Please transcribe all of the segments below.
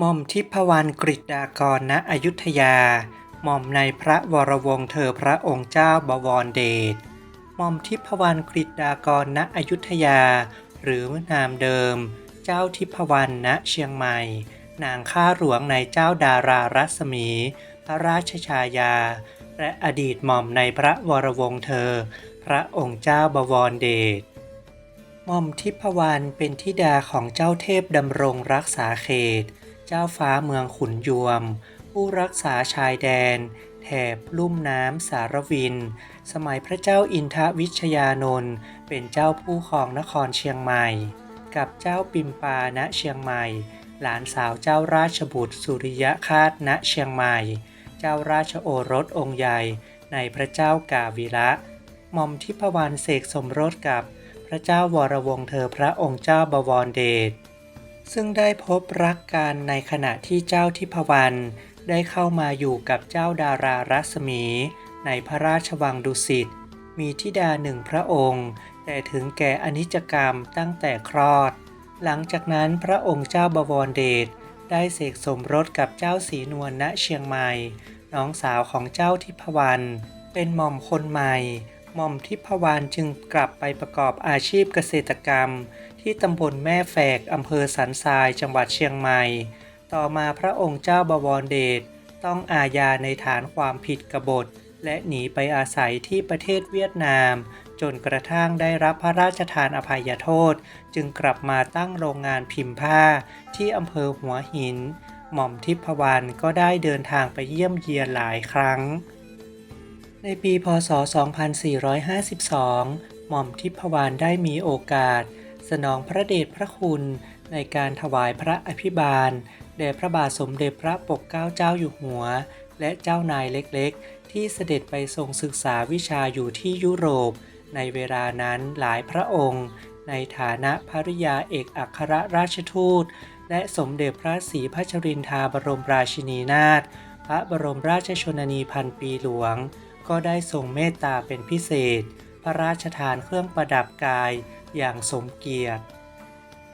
หม่อมทิพวรรณกฤษดากรณอยุธยา หม่อมในพระวรวงศ์เธอพระองค์เจ้าบวรเดช หม่อมทิพวรรณกฤษดากรณอยุธยา หรือนามเดิม เจ้าทิพวรรณณเชียงใหม่ นางข้าหลวงในเจ้าดารารัศมี พระราชชายา และอดีตหม่อมในพระวรวงศ์เธอ พระองค์เจ้าบวรเดช หม่อมทิพวรรณเป็นธิดาของเจ้าเทพดำรงรักษาเขต เจ้าฟ้าเมืองขุนยวม ผู้รักษาชายแดน แถบลุ่มน้ำสารวิน สมัยพระเจ้าอินทวิชยานนท์เป็นเจ้าผู้ครองนครเชียงใหม่ กับเจ้าปิมปาณเชียงใหม่ หลานสาวเจ้าราชบุตรสุริยคาตณเชียงใหม่ เจ้าราชโอรสองค์ใหญ่ในพระเจ้ากาวิระหม่อมทิพวรรณเสกสมรสกับพระเจ้าวรวงเธอพระองค์เจ้าบวรเดช ซึ่งได้พบรักกันในขณะที่เจ้าทิพวรรณได้เข้ามาอยู่กับเจ้าดารารัศมี ในพระราชวังดุสิต มีธิดาหนึ่งพระองค์ แต่ถึงแก่อนิจกรรมตั้งแต่คลอด หลังจากนั้นพระองค์เจ้าบวรเดชได้เสกสมรสกับเจ้าศรีนวลณเชียงใหม่ น้องสาวของเจ้าทิพวรรณเป็นหม่อมคนใหม่หม่อมทิพวรรณจึงกลับไปประกอบอาชีพเกษตรกรรม ที่ตำบลแม่แฝกอำเภอสันทรายจังหวัดเชียงใหม่ ต่อมาพระองค์เจ้าบวรเดชต้องอาญาในฐานความผิดกบฏ และหนีไปอาศัยที่ประเทศเวียดนาม จนกระทั่งได้รับพระราชทานอภัยโทษ จึงกลับมาตั้งโรงงานพิมพ์ผ้าที่อำเภอหัวหิน หม่อมทิพวรรณก็ได้เดินทางไปเยี่ยมเยียนหลายครั้ง ในปีพศ 2452 หม่อมทิพวรรณได้มีโอกาส สนองพระเดชพระคุณในการถวายพระอภิบาล แด่พระบาทสมเด็จพระปกเกล้าเจ้าอยู่หัว และเจ้านายเล็กๆ ที่เสด็จไปทรงศึกษาวิชาอยู่ที่ยุโรป ในเวลานั้นหลายพระองค์ ในฐานะภริยาเอกอัครราชทูต และสมเด็จพระศรีพัชรินทาบรมราชินีนาถพระบรมราชชนนีพันปีหลวง ก็ได้ทรงเมตตาเป็นพิเศษ พระราชทานเครื่องประดับกาย อย่างสมเกียรติ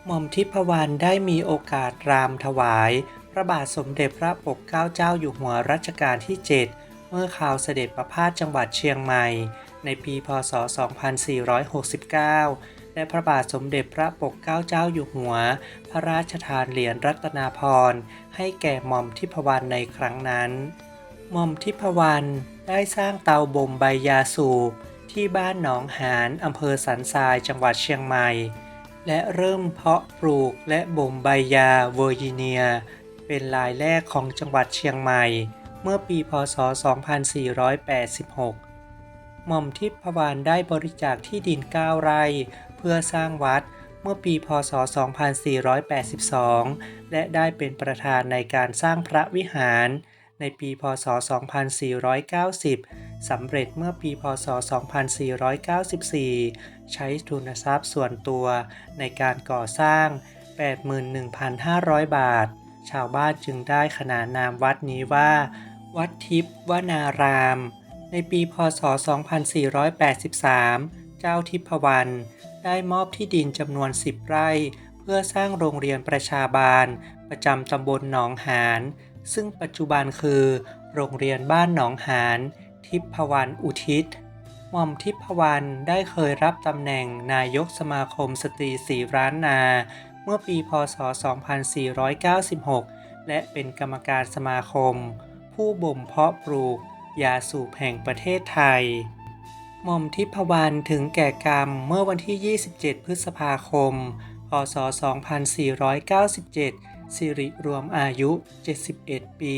หม่อมทิพวรรณได้มีโอกาสรามถวาย พระบาทสมเด็จพระปกเกล้าเจ้าอยู่หัวรัชกาลที่ 7 เมื่อข่าวเสด็จประพาสจังหวัดเชียงใหม่ ในปีพศ 2469 และพระบาทสมเด็จพระปกเกล้าเจ้าอยู่หัว พระราชทานเหรียญรัตนาพรณ์ให้แก่หม่อมทิพวรรณในครั้งนั้น หม่อมทิพวรรณได้สร้างเตาบ่มใบยาสูบ ที่บ้านหนองหานอำเภอสันทรายจังหวัดเชียงใหม่ และเริ่มเพาะปลูกและบ่มใบยาเวอร์จิเนีย เป็นรายแรกของจังหวัดเชียงใหม่ เมื่อปีพศ 2486 หม่อมทิพวรรณได้บริจาคที่ดิน 9 ไร่เพื่อสร้างวัดเมื่อปี พศ 2482 และได้เป็นประธานในการสร้างพระวิหาร ในปี พศ 2490 สำเร็จเมื่อปีพศ 2494 ใช้ทุนทรัพย์ส่วนตัวในการก่อสร้าง 81,500 บาท ชาวบ้านจึงได้ขนานนามวัดนี้ว่า วัดทิพย์วนาราม ในปีพศ 2483 เจ้าทิพวรรณได้มอบที่ดินจำนวน 10 ไร่ เพื่อสร้างโรงเรียนประชาบาล ประจำตำบลหนองหาน ซึ่งปัจจุบันคือ โรงเรียนบ้านหนองหาน ทิพวรรณอุทิศหม่อมทิพวรรณได้เคยรับตำแหน่งนายกสมาคมสตรีสีร้านนา เมื่อปีพศ 2496 และเป็นกรรมการสมาคม ผู้บ่มเพาะปลูก ยาสูบแห่งประเทศไทยหม่อมทิพวรรณถึงแก่กรรมเมื่อวันที่ 27 พฤษภาคม พศ 2497 สิริรวมอายุ 71 ปี